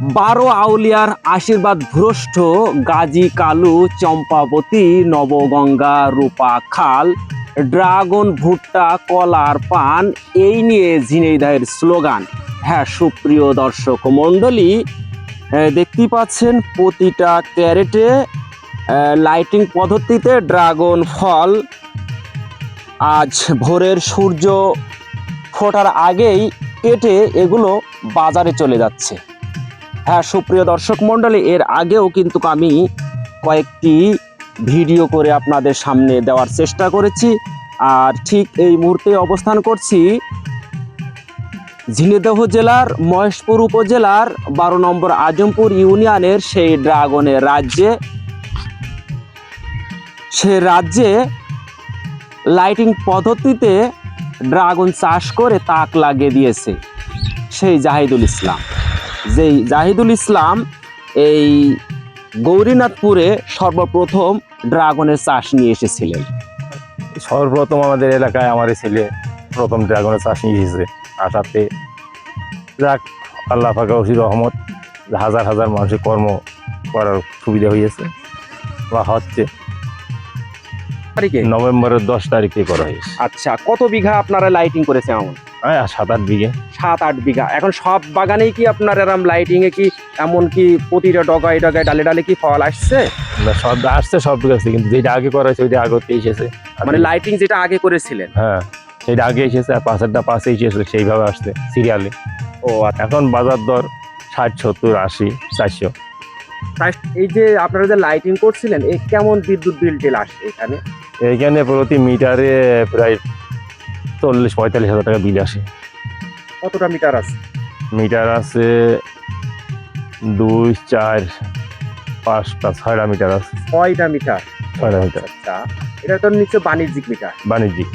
বারো আউলিয়ার আশীর্বাদ ভ্রষ্ট গাজী কালু চম্পাবতী নবগঙ্গা রূপা খাল, ড্রাগন ভুট্টা, কলার পান, এই নিয়ে ঝিনাইদহের স্লোগান। হ্যাঁ সুপ্রিয় দর্শক মণ্ডলী দেখতেই পাচ্ছেন প্রতিটা ক্যারেটে লাইটিং পদ্ধতিতে ড্রাগন ফল। আজ ভোরের সূর্য ফোটার আগেই কেটে এগুলো বাজারে চলে যাচ্ছে। হ্যাঁ সুপ্রিয় দর্শক মণ্ডলী, এর আগেও কিন্তু আমি কয়েকটি ভিডিও করে আপনাদের সামনে দেওয়ার চেষ্টা করেছি। আর ঠিক এই মুহূর্তে অবস্থান করছি ঝিনাইদহ জেলার মহেশপুর উপজেলার বারো নম্বর আজমপুর ইউনিয়নের সেই ড্রাগনের রাজ্যে। সে রাজ্যে লাইটিং পদ্ধতিতে ড্রাগন চাষ করে তাক লাগিয়ে দিয়েছে সেই জাহিদুল ইসলাম। যেই জাহিদুল ইসলাম এই গৌরীনাথপুরে সর্বপ্রথম ড্রাগনের চাষ নিয়ে এসেছিলেন। সর্বপ্রথম আমাদের এলাকায় আমার ছেলে প্রথম ড্রাগনের চাষ নিয়ে এসেছে। আসাতে যাক, আল্লাহ ফাঁকা রহমত, হাজার হাজার মানুষের কর্ম করার সুবিধা হয়েছে বা হচ্ছে। তারিখে? নভেম্বরের দশ তারিখে করা হয়েছে। আচ্ছা কত বিঘা আপনারা লাইটিং করেছে এমন হ্যাঁ সাত আট বিঘে। সাত আট বিঘা। এখন সব বাগানেই কি আপনার এরম লাইটিং এ কি এমন কি প্রতিটা ডগায় ডগায় ডালে ডালে কি ফল আসছে? না, সব আসছে সব গেছে কিন্তু যেটা আগে করা হয়েছে ওইটা আগতে এসেছে। মানে লাইটিং যেটা আগে করেছিলেন? হ্যাঁ সেটা আগে এসেছে আর পাশেরটা পাশে এসেছে সেইভাবে আসছে সিরিয়ালে ও আচ্ছা। এখন বাজার দর ষাট সত্তর আশি চারশো। প্রায় এই যে আপনারা যে লাইটিং করছিলেন এই কেমন বিদ্যুৎ বিল টিল আসে এখানে? এইখানে প্রতি মিটারে প্রায় চল্লিশ পঁয়তাল্লিশ হাজার টাকা বিল আসে। কতটা মিটার আছে? মিটার আছে দুই চার পাঁচটা ছয়টা মিটার আছে। ছয়টা মিটার ছয়টা মিটার আচ্ছা এটা তো নিশ্চয় বাণিজ্যিক মিটার বাণিজ্যিক।